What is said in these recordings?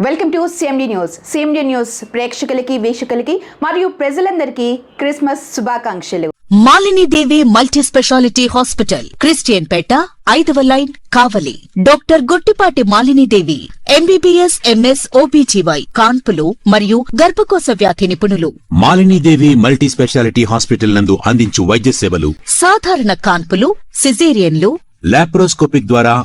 Welcome to CMD news CMD news ప్రేక్షకులకి వీక్షకులకి మరియు ప్రజలందరికీ క్రిస్మస్ శుభాకాంక్షలు. Malinidevi multi speciality hospital Christian Peta ఐదవ line Kavali. Doctor Guttipati Malinidevi MBBS MS OBGY కాన్పులు మరియు గర్భకోశ వ్యాధి నిపుణులు. మాలినీదేవి మల్టీ స్పెషాలిటీ హాస్పిటల్ నందు అందించు వైద్య సేవలు. సాధారణ కాన్పులు సిజేరియన్లు. లాప్రోస్కోపిక్ ద్వారా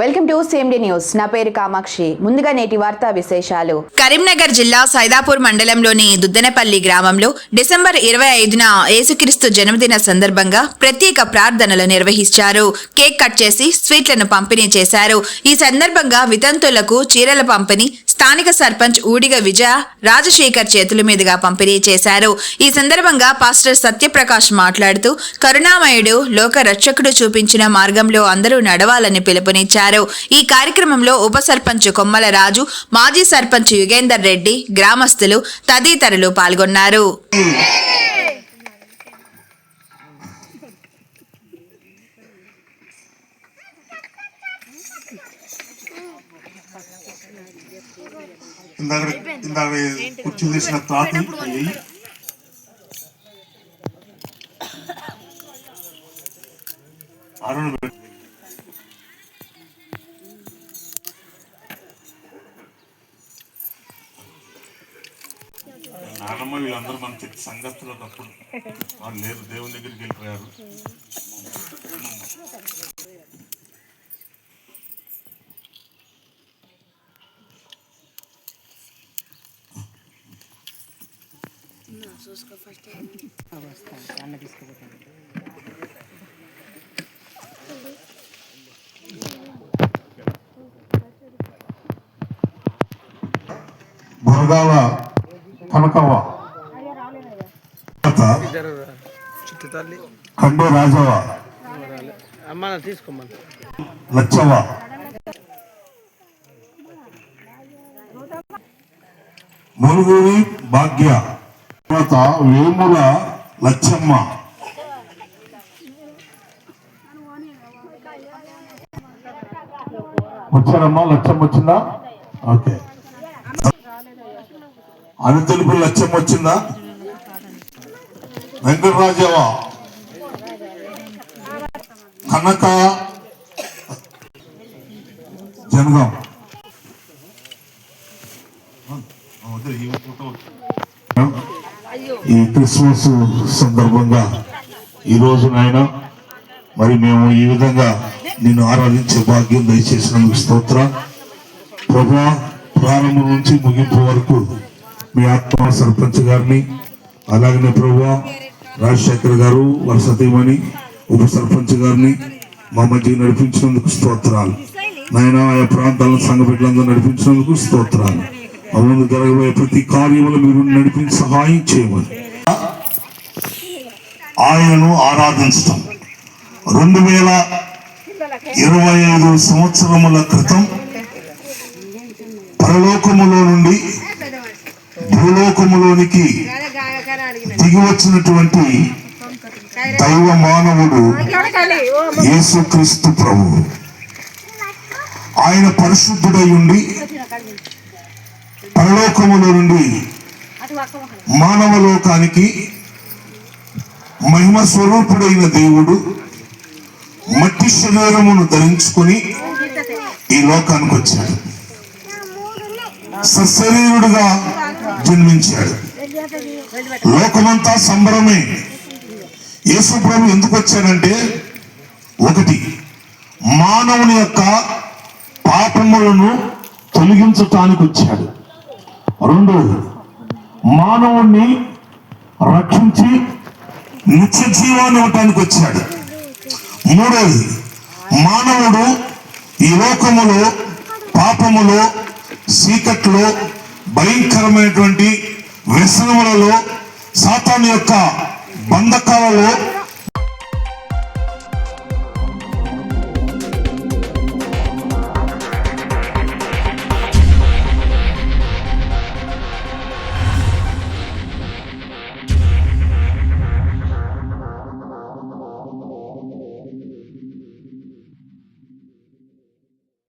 Welcome to CMD news. నా పేరు కామాక్షి. ముందుగా నేటి వార్తా విశేషాలు. కరీంనగర్ జిల్లా సైదాపూర్ మండలంలోని దుద్దనపల్లి గ్రామంలో డిసెంబర్ ఇరవై ఐదున యేసుక్రీస్తు జన్మదిన సందర్భంగా ప్రత్యేక ప్రార్థనలు నిర్వహించారు. కేక్ కట్ చేసి స్వీట్లను పంపిణీ చేశారు. ఈ సందర్భంగా వితంతులకు చీరల పంపిణీ స్థానిక సర్పంచ్ ఊడిగ విజయ రాజశేఖర్ చేతుల మీదుగా పంపిణీ చేశారు. ఈ సందర్భంగా పాస్టర్ సత్యప్రకాష్ మాట్లాడుతూ కరుణామయుడు లోక రక్షకుడు చూపించిన మార్గంలో అందరూ నడవాలని పిలుపునిచ్చారు. ఈ కార్యక్రమంలో ఉప సర్పంచ్ కొమ్మల రాజు మాజీ సర్పంచ్ యుగేందర్ రెడ్డి గ్రామస్తులు తదితరులు పాల్గొన్నారు. ఇందాక ఇందాక కుర్చీ తీసిన క్లాత్ అయ్యి ఆరోగ్య నానమ్మ వీళ్ళందరూ మన సంగతులు తప్పుడు వాళ్ళు లేరు దేవుని దగ్గరికి వెళ్ళిపోయారు. బురగాల కనకవ్వ చిట్టు తల్లి కండు రాజవ్వ అమ్మ తీసుకోమని లచ్చవ్వ? మురుగురి భాగ్య? తర్వాత వేముల లచ్చమ్మ. వచ్చారమ్మా? లచ్చమ్మ వచ్చిందా? ఓకే. అనితలుపు లచ్చమ్మ వచ్చిందా? వెంకటరాజవ కనక. జనగం. ఈ ఈ క్రిస్మస్ సందర్భంగా ఈరోజు నాయన మరి మేము ఈ విధంగా నిన్ను ఆరాధించే భాగ్యం దయచేసినందుకు స్తోత్ర. ప్రభా ప్రారంభం నుంచి ముగింపు వరకు మీ ఆత్మ సర్పంచ్ గారిని అలాగనే ప్రభా రాజశేఖర్ గారు వరసతీమణి ఉప సర్పంచ్ గారిని మా మధ్య నడిపించినందుకు స్తోత్రాలు. నాయన ఆయా ప్రాంతాలను సంఘ బిడ్డలందరూ నడిపించినందుకు స్తోత్రాలు. అందులో జరగబోయే ప్రతి కార్యములు మీరు నడిపించి సహాయం చేయమని. ఆయనను ఆరాధించటం. రెండు వేల ఇరవై ఐదు సంవత్సరముల క్రితం పరలోకములో నుండి భూలోకములోనికి దిగి వచ్చినటువంటి దైవ మానవుడు యేసుక్రీస్తు ప్రభువు ఆయన పరిశుద్ధుడై ఉండి పరలోకములో నుండి మానవ లోకానికి మహిమ స్వరూపుడైన దేవుడు మట్టి శరీరమును ధరించుకొని ఈ లోకానికి వచ్చాడు. సశరీరుడుగా జన్మించాడు. లోకమంతా సంబరమే. యేసు ప్రభు ఎందుకు వచ్చాడంటే ఒకటి మానవుని యొక్క పాపములను తొలగించటానికి వచ్చాడు. రెండు మానవుణ్ణి రక్షించి నిత్య జీవాన్ని ఇవ్వటానికి వచ్చాడు. మూడోది మానవుడు ఈ లోకములో పాపములో చీకట్లో భయంకరమైనటువంటి వ్యసనములలో సాతాను యొక్క బంధకాలలో